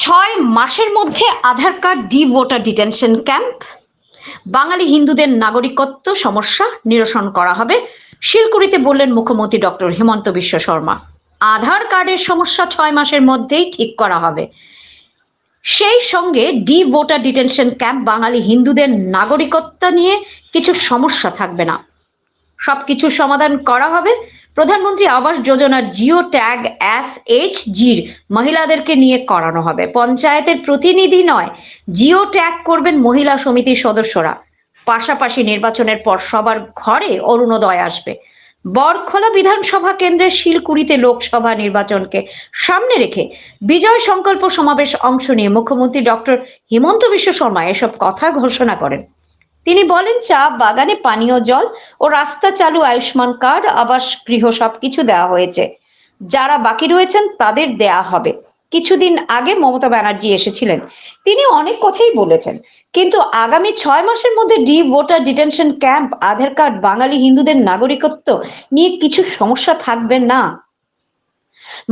ছয় মাসের মধ্যে Aadhaar card D voter detention camp. বাঙালি হিন্দুদের নাগরিকত্ব সমস্যা নিরসন করা হবে। শিলকুড়িতে বললেন মুখ্যমন্ত্রী ডক্টর হিমন্ত বিশ্ব শর্মা। আধার কার্ডের সমস্যা ছয় মাসের মধ্যেই ঠিক করা হবে। সেই সঙ্গে ডি ভোটার ডিটেনশন ক্যাম্প বাঙালি হিন্দুদের নাগরিকত্ব নিয়ে কিছু সমস্যা থাকবে না। সবকিছু সমাধান করা হবে। প্রধানমন্ত্রী আবাস যোজনার জিও ট্যাগ এস এইচ জির মহিলাদেরকে নিয়ে করানো হবে। পঞ্চায়েতের প্রতিনিধি নয়, জিও ট্যাগ করবেন মহিলা সমিতির সদস্যরা। পাশাপাশি নির্বাচনের পর সবার ঘরে অরুণোদয় আসবে। বরখোলা বিধানসভা কেন্দ্রের শিলকুড়িতে লোকসভা নির্বাচনকে সামনে রেখে বিজয় সংকল্প সমাবেশ অংশ নিয়ে মুখ্যমন্ত্রী ডক্টর হিমন্ত বিশ্ব শর্মা এসব কথা ঘোষণা করেন। তিনি বলেন, চা, বাগানে পানীয় জল ও রাস্তা চালু আয়ুষ্মান কার্ড আবাস গৃহ সবকিছু দেওয়া হয়েছে। যারা বাকি রয়েছেন, তাদের দেয়া হবে। কিছুদিন আগে মমতা ব্যানার্জি এসেছিলেন। তিনি অনেক কথাই বলেছেন। কিন্তু আগামী ছয় মাসের মধ্যে D voter detention camp, Aadhaar card, বাঙালি হিন্দুদের নাগরিকত্ব নিয়ে কিছু সমস্যা থাকবে না।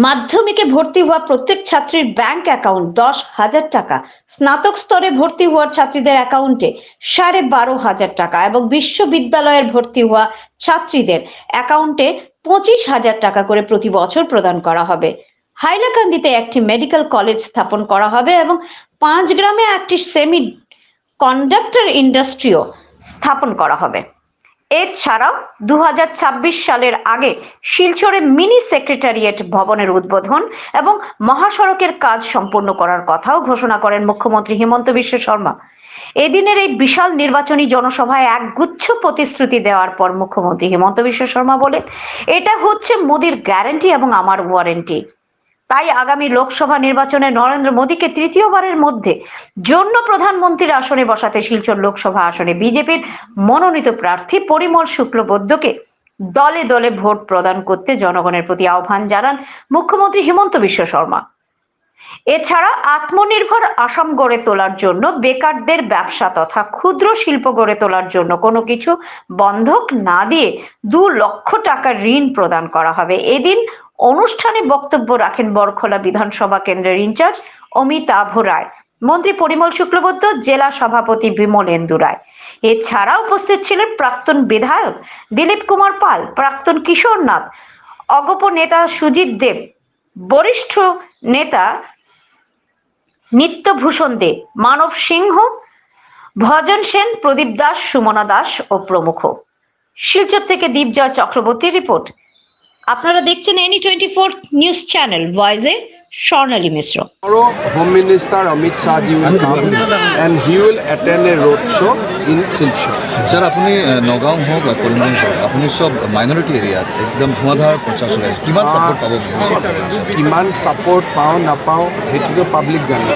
মাধ্যমিকে ভর্তি হওয়া প্রত্যেক ছাত্রীর ব্যাংক অ্যাকাউন্ট দশ হাজার টাকা। স্নাতক স্তরে ভর্তি হওয়ার ছাত্রীদের অ্যাকাউন্টে সাড়ে বারো হাজার টাকা এবং বিশ্ববিদ্যালয়ের ভর্তি হওয়া ছাত্রীদের অ্যাকাউন্টে পঁচিশ হাজার টাকা করে প্রতি বছর প্রদান করা হবে। হাইলাকান্দিতে একটি মেডিকেল কলেজ স্থাপন করা হবে এবং পাঁচ গ্রামে একটি সেমি কন্ডাক্টর ইন্ডাস্ট্রিও স্থাপন করা হবে। এছাড়াও দু হাজার ছাব্বিশ সালের আগে শিলচরে মিনি সেক্রেটারিয়েট ভবনের উদ্বোধন এবং মহাসড়কের কাজ সম্পূর্ণ করার কথাও ঘোষণা করেন মুখ্যমন্ত্রী হিমন্ত বিশ্ব শর্মা। এদিনের এই বিশাল নির্বাচনী জনসভায় একগুচ্ছ প্রতিশ্রুতি দেওয়ার পর মুখ্যমন্ত্রী হিমন্ত বিশ্ব শর্মা বলেন, এটা হচ্ছে মোদির গ্যারান্টি এবং আমার ওয়ারেন্টি। তাই আগামী লোকসভা নির্বাচনে নরেন্দ্র মোদীকে তৃতীয়বারের মধ্যে জন্য প্রধানমন্ত্রীর আসনে বসাতে শিলচর লোকসভা আসনে বিজেপির মনোনীত প্রার্থী পরিমল শুক্লবৈদ্যকে দলে দলে ভোট প্রদান করতে জনগণের প্রতি আহ্বান জানান মুখ্যমন্ত্রী হিমন্ত বিশ্ব শর্মা। এছাড়া আত্মনির্ভর আসাম গড়ে তোলার জন্য বেকারদের ব্যবসা তথা ক্ষুদ্র শিল্প গড়ে তোলার জন্য কোনো কিছু বন্ধক না দিয়ে দু লক্ষ টাকার ঋণ প্রদান করা হবে। এদিন অনুষ্ঠানে বক্তব্য রাখেন বরখোলা বিধানসভা কেন্দ্রের ইনচার্জ অমিতাভ রায়, মন্ত্রী পরিমল শুক্লবৈদ্য, জেলা সভাপতি বিমলেন্দু রায়। এছাড়া উপস্থিত ছিলেন প্রাক্তন বিধায়ক দিলীপ কুমার পাল, প্রাক্তন কিশোর নাথ অগপ নেতা সুজিত দেব বরিষ্ঠ নেতা নিত্যভূষণ দে, মানব সিংহ, ভজন সেন, প্রদীপ দাস, সুমনা দাস ও প্রমুখ। শিলচর থেকে দীপজয় চক্রবর্তীর রিপোর্ট। আপনারা দেখছেন any twenty four news channel ভয়েসে Swarnali Mishra. Home Minister Amit Shah ji will come and he will attend a road show in Silchar. আপুনি নগাঁও হওক বা কৰিমগঞ্জ হওক আপুনি চব মাইনৰিটি এৰিয়াত একদম ধুমাধাৰ প্ৰচাৰ চলাইছে কিমান ছাপোৰ্ট পাব কিমান ছাপোৰ্ট পাওঁ নাপাওঁ সেইটোতো পাব্লিক জানে।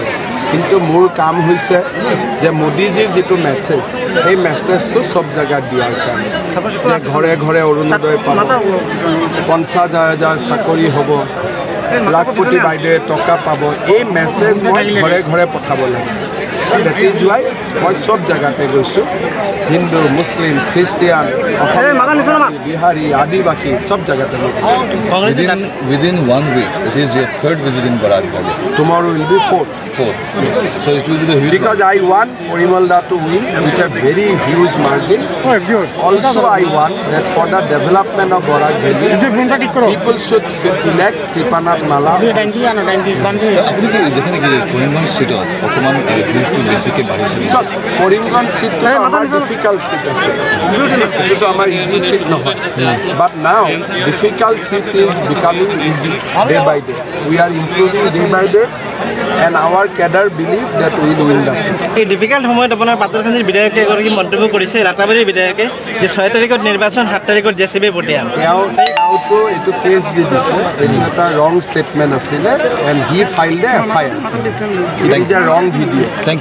কিন্তু মোৰ কাম হৈছে যে মোদীজীৰ যিটো মেছেজ সেই মেছেজটো চব জেগাত দিয়াৰ কাৰণে। ঘৰে ঘৰে অৰুণোদয় পাব পঞ্চাছ হাজাৰ চাকৰি হ'ব লাখপতি বাইদেৱে টকা পাব। এই মেছেজ মই ঘৰে ঘৰে পঠাব লাগে। চ' দেট ইজ ৱাই মই চব জেগাতে গৈছোঁ হিন্দু মুছলিম খ্ৰীষ্টিয়ান বিহাৰী আদিবাসী চব জেগাতে within one week, it is your third visit in Barak Valley, tomorrow will be fourth fourth. So it will be the huge. Because I want Porimal Da to win with a very huge margin. Also, I want that for the development of Borak Valley, people should elect Kripanath Mala. আপুনি কি দেখে নেকি কৰিমগঞ্জ চিটত অকণমান বেছিকৈ বাঢ়িছে নেকি? So, Karimganj চিটটো আমাৰ ডিফিকাল্ট চিট আছে। এইটোতো আমাৰ ইজি চিট নহয় but now difficult seat is becoming easy day by day we are improving day by day and our cadre believe that will the seat এই ডিফিকাল্ট সময়ত আপোনাৰ পাতলখানীৰ বিধায়কে এগৰাকী মন্তব্য কৰিছে ৰাতাবাৰীৰ বিধায়কে যে ছয় তাৰিখত নিৰ্বাচন সাত তাৰিখত জে চি বি পঠিয়াম তেওঁ তেওঁতো এইটো কেছ দি দিছে। এইটো এটা ৰং ষ্টেটমেণ্ট আছিলে and he filed a F I R wrong video' Thank you.